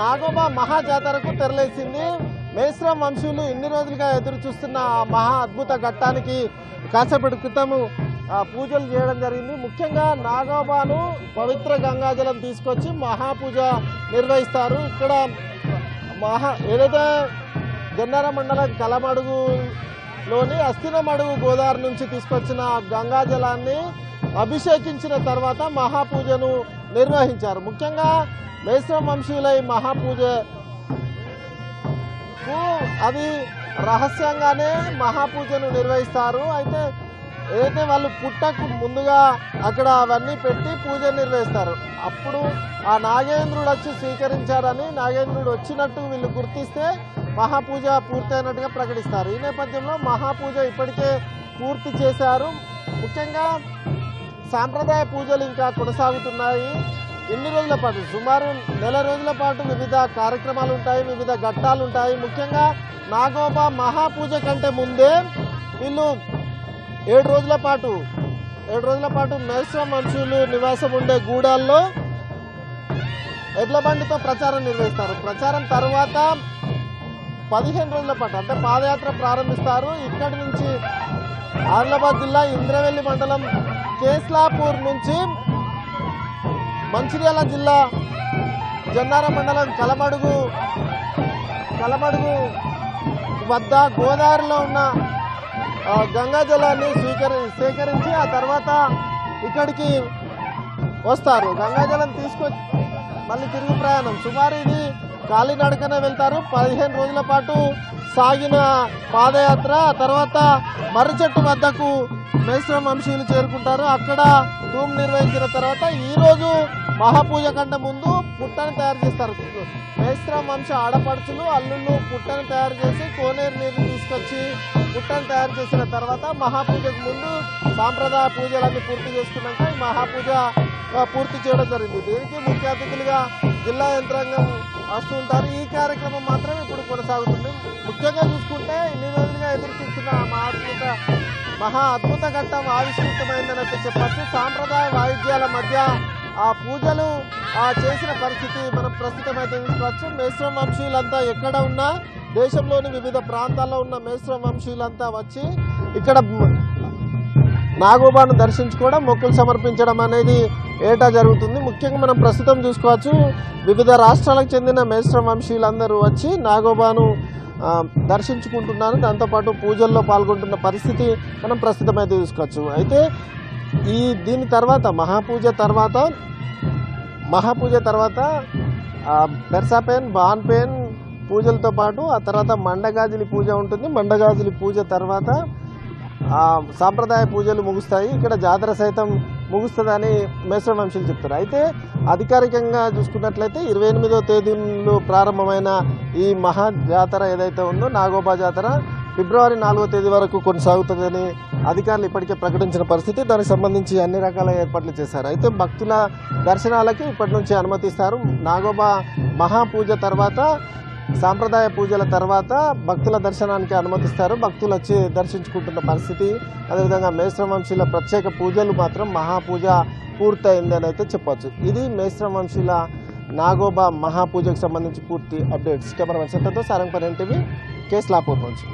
నాగోబా మహా జాతరకు తెరలేసింది. మేశ్రం వంశీయులు ఇన్ని రోజులుగా ఎదురు చూస్తున్న మహా అద్భుత ఘట్టానికి కాసేపటి క్రితము పూజలు చేయడం జరిగింది. ముఖ్యంగా నాగోబాను పవిత్ర గంగాజలం తీసుకొచ్చి మహాపూజ నిర్వహిస్తారు. ఇక్కడ మహా ఏదైతే గన్నార మండలం కలమడుగులోని అస్థినమడుగు గోదావరి నుంచి తీసుకొచ్చిన గంగాజలాన్ని అభిషేకించిన తర్వాత మహాపూజను నిర్వహించారు. ముఖ్యంగా మేశ్రం వంశీయుల ఈ మహాపూజ అది రహస్యంగానే మహాపూజను నిర్వహిస్తారు. అయితే ఏదైతే వాళ్ళు పుట్టకు ముందుగా అక్కడ అవన్నీ పెట్టి పూజ నిర్వహిస్తారు. అప్పుడు ఆ నాగేంద్రుడు వచ్చి స్వీకరించారని నాగేంద్రుడు వచ్చినట్టు వీళ్ళు గుర్తిస్తే మహాపూజ పూర్తయినట్టుగా ప్రకటిస్తారు. ఈ నేపథ్యంలో మహాపూజ ఇప్పటికే పూర్తి చేశారు. ముఖ్యంగా సాంప్రదాయ పూజలు ఇంకా కొనసాగుతున్నాయి. ఎన్ని రోజుల పాటు? సుమారు నెల రోజుల పాటు వివిధ కార్యక్రమాలు ఉంటాయి వివిధ ఘట్టాలు ఉంటాయి. ముఖ్యంగా నాగోబా మహాపూజ కంటే ముందే వీళ్ళు ఏడు రోజుల పాటు ఏడు రోజుల పాటు మేశ్వ మనుషులు నివాసం ఉండే గూడాల్లో ఎడ్ల బండితో ప్రచారం నిర్వహిస్తారు. ప్రచారం తర్వాత పదిహేను రోజుల పాటు అంటే పాదయాత్ర ప్రారంభిస్తారు. ఇక్కడి నుంచి ఆదిలాబాద్ జిల్లా ఇంద్రవెల్లి మండలం కేస్లాపూర్ నుంచి మంచిర్యాల జిల్లా జన్నార మండలం కలమడుగు కలమడుగు వద్ద గోదావరిలో ఉన్న గంగా జలాన్ని స్వీకరి సేకరించి ఆ తర్వాత ఇక్కడికి వస్తారు. గంగాజలం తీసుకొచ్చి మళ్ళీ తిరుగు ప్రయాణం. సుమారు ఇది కాలినడకన వెళ్తారు. పదిహేను రోజుల పాటు సాగిన పాదయాత్ర తర్వాత మర్రిచెట్టు వద్దకు మేశ్రం వంశీయులు చేరుకుంటారు. అక్కడ తూము నిర్వహించిన తర్వాత ఈ రోజు మహాపూజ కంటే ముందు పుట్టను తయారు చేస్తారు. మేశ్రం వంశ ఆడపడుచులు అల్లుళ్ళు పుట్టని తయారు చేసి కోనేరు నీరు తీసుకొచ్చి పుట్టను తయారు చేసిన తర్వాత మహాపూజకు ముందు సాంప్రదాయ పూజలన్నీ పూర్తి చేసుకున్నాక ఈ మహాపూజ పూర్తి చేయడం జరిగింది. దీనికి ముఖ్య అతిథులుగా జిల్లా యంత్రాంగం వస్తుంటారు ఈ కార్యక్రమం మాత్రం ఇప్పుడు కొనసాగుతుంది. ముఖ్యంగా చూసుకుంటే ఇన్ని రోజులుగా ఎదురు చూస్తున్న మహా అద్భుత మహా అద్భుత ఘట్టం ఆవిష్కృతమైందని అయితే చెప్పచ్చు. సాంప్రదాయ వాయిద్యాల మధ్య ఆ పూజలు ఆ చేసిన పరిస్థితి మనం ప్రస్తుతం అయితే చూసుకోవచ్చు. మేశ్రం వంశీయులంతా ఎక్కడ ఉన్నా దేశంలోని వివిధ ప్రాంతాల్లో ఉన్న మేశ్రం వంశీయులంతా వచ్చి ఇక్కడ నాగోబాను దర్శించుకోవడం మొక్కులు సమర్పించడం అనేది ఏటా జరుగుతుంది. ముఖ్యంగా మనం ప్రస్తుతం చూసుకోవచ్చు వివిధ రాష్ట్రాలకు చెందిన మేశ్రం వంశీయులందరూ వచ్చి నాగోబాను దర్శించుకుంటున్నారు. దాంతోపాటు పూజల్లో పాల్గొంటున్న పరిస్థితి మనం ప్రస్తుతం అయితే చూసుకోవచ్చు. అయితే ఈ దీని తర్వాత మహాపూజ తర్వాత మహాపూజ తర్వాత బెర్సాపేన్ బాన్పేన్ పూజలతో పాటు ఆ తర్వాత మండగాజులి పూజ ఉంటుంది. మండగాజులి పూజ తర్వాత సాంప్రదాయ పూజలు ముగుస్తాయి. ఇక్కడ జాతర సైతం ముగుస్తుందని మేశ్వర వంశీలు చెప్తారు. అయితే అధికారికంగా చూసుకున్నట్లయితే ఇరవై ఎనిమిదో తేదీలో ప్రారంభమైన ఈ మహా జాతర ఏదైతే ఉందో నాగోబా జాతర ఫిబ్రవరి నాలుగో తేదీ వరకు కొనసాగుతుందని అధికారులు ఇప్పటికే ప్రకటించిన పరిస్థితి. దానికి సంబంధించి అన్ని రకాల ఏర్పాట్లు చేశారు. అయితే భక్తుల దర్శనాలకి ఇప్పటి నుంచి అనుమతిస్తారు. నాగోబా మహాపూజ తర్వాత సాంప్రదాయ పూజల తర్వాత భక్తుల దర్శనానికి అనుమతిస్తారు. భక్తులు వచ్చి దర్శించుకుంటున్న పరిస్థితి. అదేవిధంగా మేశ్రవంశీల ప్రత్యేక పూజలు మాత్రం మహాపూజ పూర్తయింది అని అయితే చెప్పవచ్చు ఇది మేశ్రవంశీల నాగోబా మహాపూజకు సంబంధించి పూర్తి అప్డేట్స్. కెమెరా సెంటర్తో సారంగపల్లి ఎన్టీవీ కేస్లాపూర్ నుంచి.